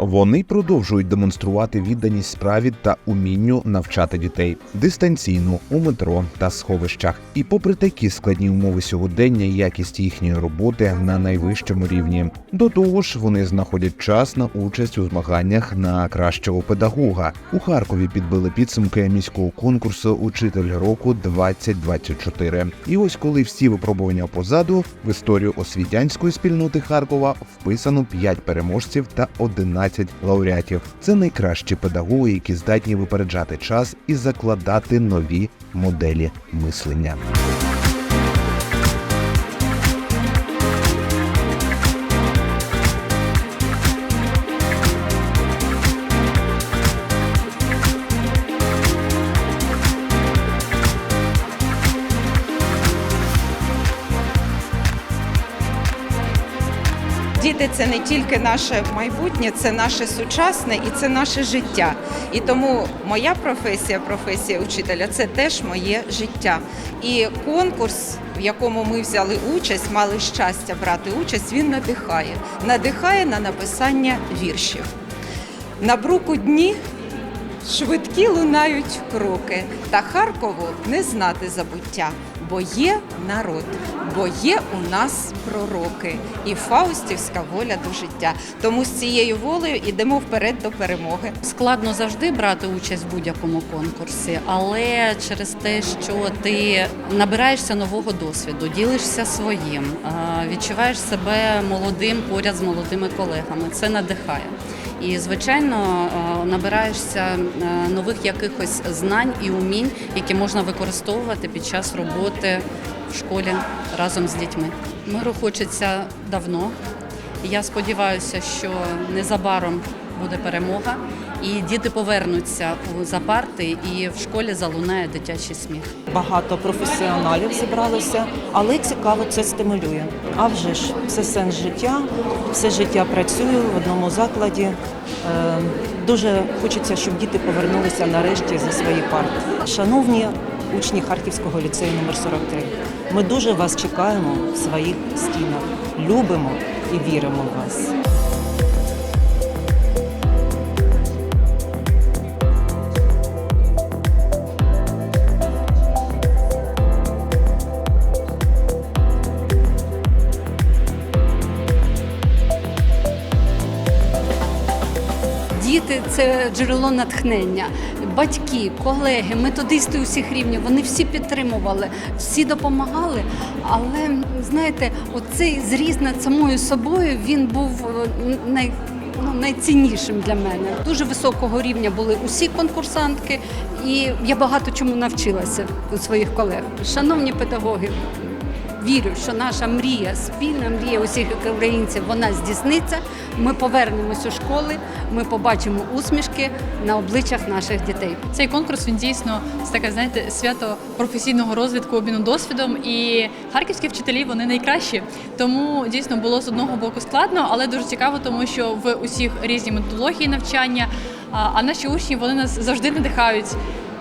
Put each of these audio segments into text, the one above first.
Вони продовжують демонструвати відданість справі та умінню навчати дітей дистанційно у метро та сховищах. І попри такі складні умови сьогодення, якість їхньої роботи на найвищому рівні. До того ж, вони знаходять час на участь у змаганнях на кращого педагога. У Харкові підбили підсумки міського конкурсу Учитель року 2024. І ось коли всі випробування позаду, в історію освітянської спільноти Харкова вписано 5 переможців та 11 лауреатів. Це найкращі педагоги, які здатні випереджати час і закладати нові моделі мислення. Діти це не тільки наше майбутнє, це наше сучасне і це наше життя. І тому моя професія, професія учителя, це теж моє життя. І конкурс, в якому ми взяли участь, мали щастя брати участь, він надихає. Надихає на написання віршів. На бруку дні швидкі лунають кроки, та Харкову не знати забуття, бо є народ, бо є у нас пророки і фаустівська воля до життя. Тому з цією волею йдемо вперед до перемоги. Складно завжди брати участь в будь-якому конкурсі, але через те, що ти набираєшся нового досвіду, ділишся своїм, відчуваєш себе молодим поряд з молодими колегами. Це надихає. І, звичайно, набираєшся нових якихось знань і умінь, які можна використовувати під час роботи в школі разом з дітьми. Миру хочеться давно. Я сподіваюся, що незабаром буде перемога, і діти повернуться за парти, і в школі залунає дитячий сміх. Багато професіоналів зібралося, але цікаво це стимулює. А вже ж це сенс життя, все життя працюю в одному закладі. Е, Дуже хочеться, щоб діти повернулися нарешті за свої парти. Шановні учні Харківського ліцею номер 43, ми дуже вас чекаємо в своїх стінах. Любимо і віримо в вас. Діти це джерело натхнення. Батьки, колеги, методисти усіх рівнів, вони всі підтримували, всі допомагали. Але знаєте, оцей зріз над самою собою він був е, най, ну, найціннішим для мене. Дуже високого рівня були усі конкурсантки, і я багато чому навчилася у своїх колег. Шановні педагоги, вірю, що наша мрія, спільна мрія усіх українців, вона здійсниться. Ми повернемось у школи, ми побачимо усмішки на обличчях наших дітей. Цей конкурс він дійсно таке, знаєте, свято професійного розвитку, обміну досвідом. І харківські вчителі вони найкращі. Тому дійсно було з одного боку складно, але дуже цікаво, тому що в усіх різні методології навчання. А наші учні вони нас завжди надихають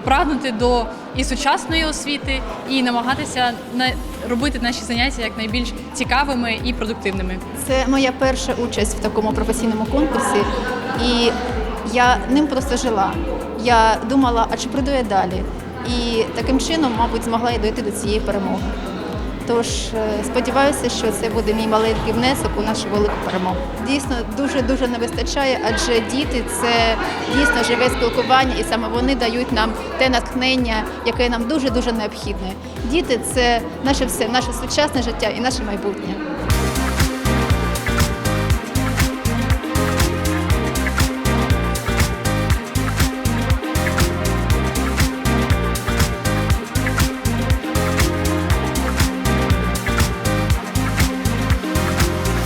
прагнути до і сучасної освіти, і намагатися на робити наші заняття як найбільш цікавими і продуктивними. Це моя перша участь в такому професійному конкурсі, і я ним просто жила. Я думала, а чи прийду я далі? І таким чином, мабуть, змогла я дойти до цієї перемоги. Тож е, сподіваюся, що це буде мій маленький внесок у нашу велику перемогу. Дійсно, дуже дуже не вистачає, адже діти це дійсно живе спілкування, і саме вони дають нам те натхнення, яке нам дуже дуже необхідне. Діти це наше все, наше сучасне життя і наше майбутнє.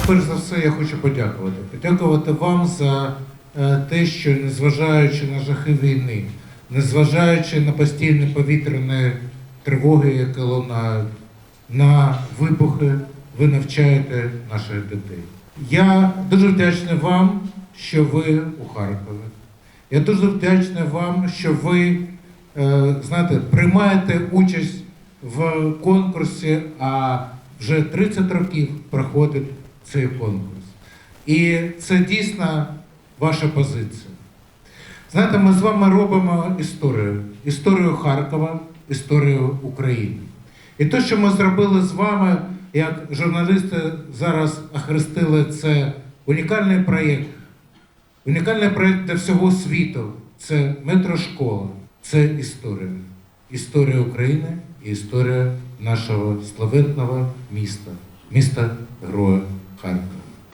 Перш за все, я хочу подякувати. Подякувати вам за е, те, що незважаючи на жахи війни, незважаючи на постійні повітряні тривоги, які лунають, на вибухи, ви навчаєте наших дітей. Я дуже вдячний вам, що ви у Харкові. Я дуже вдячний вам, що ви е, знаєте, приймаєте участь в конкурсі, а вже 30 років проходить цей конкурс. І це дійсно ваша позиція. Знаєте, ми з вами робимо історію. Історію Харкова, історію України. І те, що ми зробили з вами, як журналісти зараз охрестили це унікальний проєкт. Унікальний проєкт для всього світу. Це метрошкола, це історія. Історія України і історія нашого славетного міста, міста Героя.